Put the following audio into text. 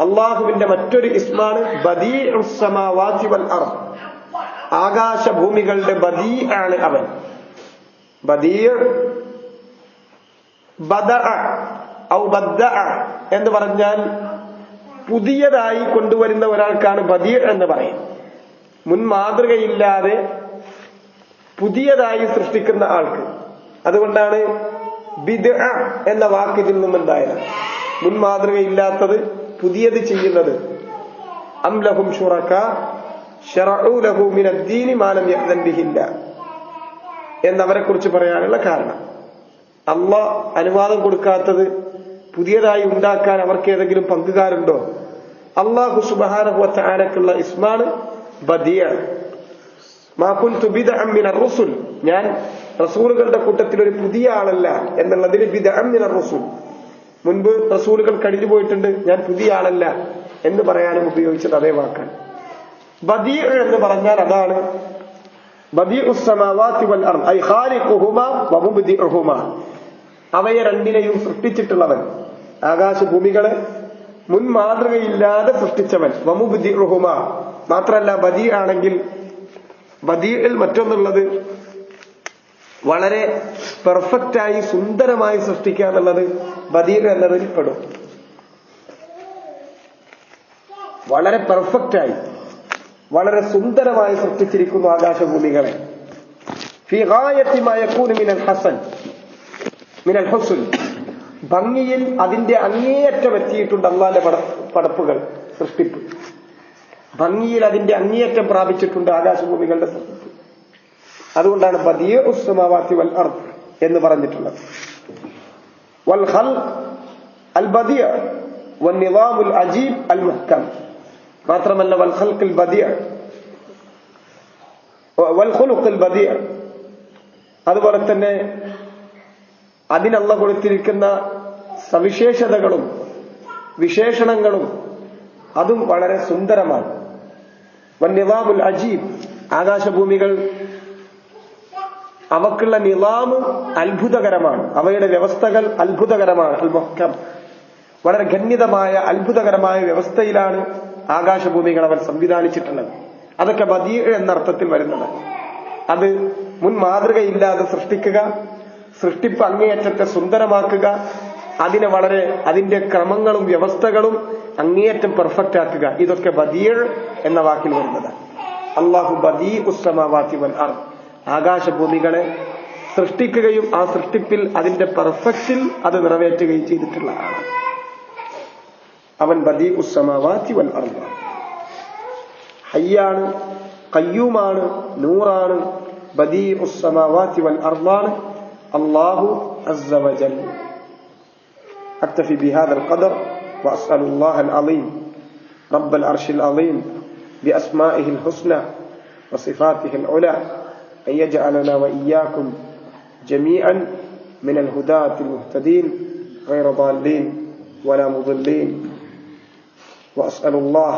അള്ളാഹുവിന്റെ മറ്റൊരു ഇസ്മാണ് ആകാശഭൂമികളുടെ ബദീ ആണ് അവൻ. എന്ന് പറഞ്ഞാൽ പുതിയതായി കൊണ്ടുവരുന്ന ഒരാൾക്കാണ് ബദീർ എന്ന് പറയും. മുൻ മാതൃകയില്ലാതെ പുതിയതായി സൃഷ്ടിക്കുന്ന ആൾക്ക്. അതുകൊണ്ടാണ് ബിദ് എന്ന വാക്ക് ഇതിൽ നിന്നുണ്ടായത് മുൻ മാതൃകയില്ലാത്തത് പുതിയത് ചെയ്യുന്നത്. അംലഹും ഷുറക്ക എന്നവരെ കുറിച്ച് പറയാനുള്ള കാരണം. അല്ല അനുവാദം കൊടുക്കാത്തത് പുതിയതായി ഉണ്ടാക്കാൻ അവർക്ക് ഏതെങ്കിലും പങ്കുകാരുണ്ടോ? അള്ളാഹു സുബാനഹു ആനക്കുള്ള ഇസ്മാണ് ബദിയ. മാക്കുൻതു ബിദ്അം മിനർ റുസുൽ. ഞാൻ റസൂലുകളുടെ കൂട്ടത്തിൽ ഒരു പുതിയ ആളല്ല എന്നുള്ളതിന് ബിദ മിനർ റുസുൽ. മുൻപ് റസൂലുകൾ കഴിഞ്ഞു പോയിട്ടുണ്ട്. ഞാൻ പുതിയ ആളല്ല എന്ന് പറയാനും ഉപയോഗിച്ചത് അതേ വാക്കാണ്. ബദീ എന്ന് പറഞ്ഞാൽ അതാണ്. അവയെ രണ്ടിനെയും സൃഷ്ടിച്ചിട്ടുള്ളവൻ. ആകാശഭൂമികളെ മുൻ മാതൃകയില്ലാതെ സൃഷ്ടിച്ചവൻ. വമുബ്ദിഉഹുമ മാത്രല്ല ബദീ ആണെങ്കിൽ ബദീഇൽ മറ്റൊന്നുള്ളത് വളരെ പെർഫെക്റ്റായി സുന്ദരമായി സൃഷ്ടിക്കുക എന്നുള്ളത് ബദീർ എന്നതിൽ പെടും. വളരെ പെർഫെക്റ്റായി വളരെ സുന്ദരമായി സൃഷ്ടിച്ചിരിക്കുന്നു ആകാശഭൂമികളെ. മിനൽ ഹസൻ മിനൽ ഹുസ്ൻ. ഭംഗിയിൽ അതിന്റെ അങ്ങേയറ്റം എത്തിയിട്ടുണ്ട് അള്ളാന്റെ പട പടപ്പുകൾ സൃഷ്ടിപ്പ്. ഭംഗിയിൽ അതിന്റെ അങ്ങേയറ്റം പ്രാപിച്ചിട്ടുണ്ട് ആകാശഭൂമികളുടെ സൃഷ്ടിപ്പ്. അതുകൊണ്ടാണ് ബദിയ ഉസ്സമാവാത്തി വൽ അർദ് എന്ന് പറഞ്ഞിട്ടുള്ളത്. വൽ ഹൽ അൽ ബദിയ വൽ നിവാമുൽ അജീബ് അൽ മുഹ്കം മാത്രമല്ല വൽ ഹൽക്കിൽ ബദിയ വൽ ഖുലുഖ് ബദിയ അതുപോലെ തന്നെ അതിനല്ല കൊടുത്തിരിക്കുന്ന സവിശേഷതകളും വിശേഷണങ്ങളും അതും വളരെ സുന്ദരമാണ്. വൻ നിവാമുൽ അജീബ് ആകാശഭൂമികൾ അവക്കുള്ള നിലാമ് അത്ഭുതകരമാണ്. അവയുടെ വ്യവസ്ഥകൾ അത്ഭുതകരമാണ്. അൽ വളരെ ഗണ്യതമായ അത്ഭുതകരമായ വ്യവസ്ഥയിലാണ് ആകാശഭൂമികൾ അവൻ സംവിധാനിച്ചിട്ടുള്ളത്. അതൊക്കെ ബദീ എന്നർത്ഥത്തിൽ വരുന്നത്. അത് മുൻ മാതൃകയില്ലാതെ സൃഷ്ടിക്കുക സൃഷ്ടിപ്പ് അങ്ങേയറ്റത്തെ സുന്ദരമാക്കുക അതിനെ വളരെ അതിന്റെ ക്രമങ്ങളും വ്യവസ്ഥകളും അങ്ങേയറ്റം പെർഫെക്റ്റ് ആക്കുക. ഇതൊക്കെ ബദീർ എന്ന വാക്കിൽ വരുന്നത്. അള്ളാഹു ബദീ ഉസ്സമാവാത്തി വൽ അർദ്. ആകാശഭൂമികളെ സൃഷ്ടിക്കുകയും ആ സൃഷ്ടിപ്പിൽ അതിന്റെ പെർഫെക്റ്റിൽ അത് നിറവേറ്റുകയും ചെയ്തിട്ടുള്ള ആളാണ് അവൻ ബദീ ഉസ്സമാവാത്തി വൽ അർദ് ഹയ്യാണ് കയ്യൂമാണ് നൂറാണ് ബദീ ഉസ്സമാവാത്തി വൽ അർദാണ് അള്ളാഹു عز وجل أكتفي بهذا القدر وأسأل الله العظيم رب العرش العظيم بأسمائه الحسنى وصفاته العلى أن يجعلنا وإياكم جميعا من الهداة المهتدين غير ضالين ولا مضلين. وأسأل الله